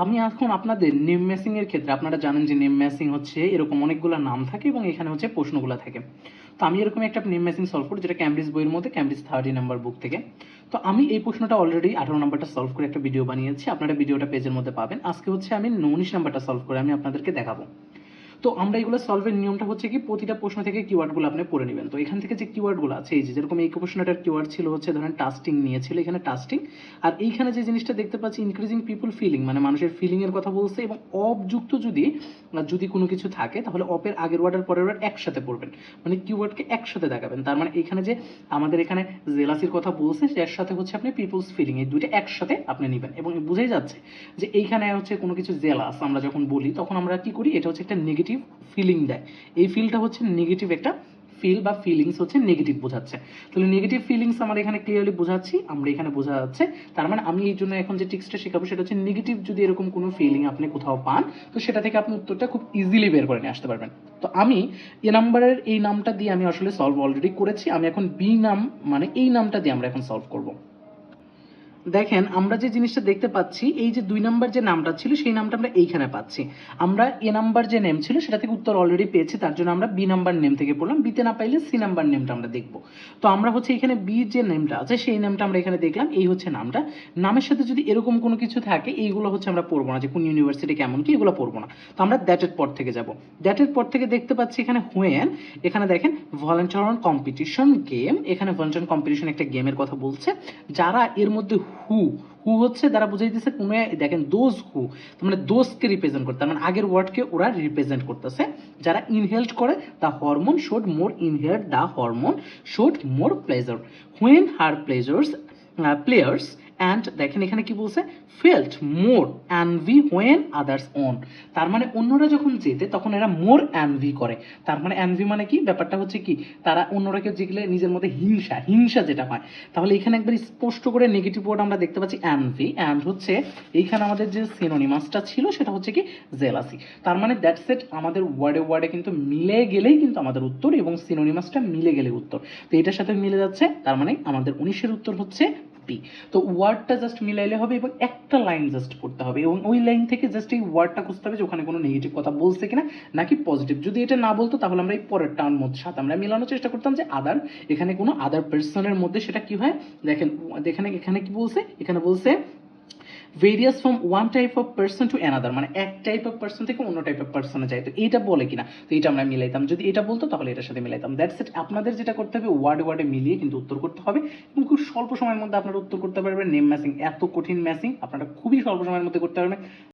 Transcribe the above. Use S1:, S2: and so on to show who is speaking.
S1: আমি এখন আপনাদের নেম ম্যাসিং এর ক্ষেত্রে আপনারা জানেন যে নেম ম্যাসিং হচ্ছে এরকম অনেকগুলো নাম থাকে এবং এখানে হচ্ছে প্রশ্নগুলো থাকে। তো আমি এরকম একটা নেম ম্যাসিং সলভ করি যেটা ক্যামব্রিজ বইয়ের মধ্যে ক্যামব্রিজ থার্টি নাম্বার বুক থেকে। তো আমি এই প্রশ্নটা অলরেডি আঠারো নাম্বারটা সলভ করে একটা ভিডিও বানিয়েছি। আপনারা ভিডিওটা পেজের মধ্যে পাবেন। আজকে হচ্ছে আমি উনিশ নাম্বারটা সলভ করে আমি আপনাদেরকে দেখাবো। তো আমরা এগুলো সলভের নিয়মটা হচ্ছে কি, প্রতিটা প্রশ্ন থেকে কিওয়ার্ডগুলো আপনি পড়ে নেবেন। তো এখান থেকে যে কিওয়ার্ডগুলো আছে, এই যে যেরকম এই প্রশ্নটার কিওয়ার্ড ছিল হচ্ছে ধরেন টাস্টিং নিয়েছিল এখানে টাস্টিং আর এইখানে যে জিনিসটা দেখতে পাচ্ছি ইনক্রিজিং পিপল ফিলিং মানে মানুষের ফিলিং এর কথা বলছে এবং অবযুক্ত যদি যদি কোনো কিছু থাকে, তাহলে অপের আগের ওয়ার্ড আর পরের ওয়ার্ড একসাথে পড়বেন। মানে কিওয়ার্ডকে একসাথে দেখাবেন। তার মানে এখানে যে আমাদের এখানে জেলাসির কথা বলছে এর সাথে হচ্ছে আপনি পিপলস ফিলিং এই দুইটা একসাথে আপনি নেবেন। এবং বুঝেই যাচ্ছে যে এইখানে হচ্ছে কোনো কিছু জেলাস আমরা যখন বলি, তখন আমরা কি করি, এটা হচ্ছে একটা নেগেটিভ ফিলিং দেয়। এই ফিলটা হচ্ছে নেগেটিভ একটা ফিল বা ফিলিংস হচ্ছে নেগেটিভ বোঝাচ্ছে। তাহলে নেগেটিভ ফিলিংস আমরা এখানে ক্লিয়ারলি বোঝাচ্ছি, আমরা এখানে বোঝা যাচ্ছে। তার মানে আমি এই জন্য এখন যে টিক্সটা শেখাবো সেটা হচ্ছে নেগেটিভ যদি এরকম কোনো ফিলিং আপনি কোথাও পান, তো সেটা থেকে আপনি উত্তরটা খুব ইজিলি বের করে নিয়ে আসতে পারবেন। তো আমি এ নাম্বারের এই নামটা দিয়ে আমি আসলে সলভ অলরেডি করেছি। আমি এখন বি নাম মানে এই নামটা দিয়ে আমরা এখন সলভ করব। দেখেন, আমরা যে জিনিসটা দেখতে পাচ্ছি, এই যে দুই নাম্বার যে নামটা ছিল, সেই নামটা আমরা এইখানে পাচ্ছি। আমরা এ নাম্বার যে নেম ছিল, সেটা থেকে উত্তর অলরেডি পেয়েছি, তার জন্য আমরা বি নাম্বার নেম থেকে পড়লাম। বিতে না পাইলে সি নাম্বার নেমটা আমরা দেখব। তো আমরা হচ্ছে এখানে বি যে নেমটা আছে, সেই নেমটা আমরা এখানে দেখলাম। এই হচ্ছে নামটা। নামের সাথে যদি এরকম কোনো কিছু থাকে, এইগুলো হচ্ছে আমরা পড়ব না যে কোন ইউনিভার্সিটি কেমন কি, এগুলো পড়ব না। তো আমরা দ্যাটের পর থেকে যাব। দ্যাটের পর থেকে দেখতে পাচ্ছি এখানে হোয়েন এখানে দেখেন ভলেন্টার কম্পিটিশন গেম এখানে ভলেন্টার কম্পিটিশন একটা গেমের কথা বলছে। যারা এর মধ্যে হু হু হচ্ছে দ্বারা বুঝাইতেছে কোনো দেখেন দোজ হু তার মানে দোজকে রিপ্রেজেন্ট করতে মানে আগের ওয়ার্ডকে ওরা রিপ্রেজেন্ট করতেছে। যারা ইনহেল্ড করে the hormone showed more inhaled the hormone showed more pleasure when her pleasures players and দেখেন এখানে কি বলছে? Felt more envy when others on তার মানে অন্যরা যখন জেতে, তখন এরা মোর অ্যানভি করে। তার মানে অ্যানভি মানে কি? ব্যাপারটা হচ্ছে কি? তারা অন্যরা অন্যরাকে জিগলে নিজের মধ্যে হিংসা হিংসা যেটা হয়। তাহলে এখানে একবার স্পষ্ট করে নেগেটিভ ওয়ার্ড আমরা দেখতে পাচ্ছি অ্যানভি অ্যান্ড হচ্ছে এইখানে আমাদের যে সিনোনিমাসটা ছিল, সেটা হচ্ছে কি? জেলাসি তার মানে দ্যাটস এট আমাদের ওয়ার্ডে ওয়ার্ডে কিন্তু মিলে গেলেই কিন্তু আমাদের উত্তর এবং সিনোনিমাসটা মিলে গেলে উত্তর। তো এটার সাথে মিলে যাচ্ছে, তার মানে আমাদের উনিশের উত্তর হচ্ছে বি তো ওয়ার্ডটা জাস্ট মিলাইলে হবে এবং একটা লাইন জাস্ট পড়তে হবে এবং ওই লাইন থেকে জাস্ট এই ওয়ার্ডটা খুঁজতে হবে যে ওখানে কোনো নেগেটিভ কথা বলছে কিনা নাকি পজিটিভ যদি এটা না বলতো তাহলে আমরা এই পরের টার্ন মধ্যে সাথে আমরা মেলানোর চেষ্টা করতাম যে আদার এখানে কোনো আদার পার্সনের মধ্যে সেটা কি হয়? দেখেন, এখানে এখানে কি বলছে? এখানে বলছে various from one type of person to another মানে এক টাইপ অফ পার্সন থেকে অন্য টাইপ অফ পার্সনে যায়। তো এটা বলে কিনা? তো এটা আমরা মিলাইতাম। যদি এটা বলতো তাহলে এটার সাথে মিলাইতাম। দ্যাটস ইট আপনাদের যেটা করতে হবে ওয়ার্ড ওয়ার্ডে মিলিয়ে কিন্তু উত্তর করতে হবে এবং খুব স্বল্প সময়ের মধ্যে আপনারা উত্তর করতে পারবেন। নেম ম্যাচিং এত কঠিন ম্যাচিং আপনারা খুবই স্বল্প সময়ের মধ্যে করতে পারবেন।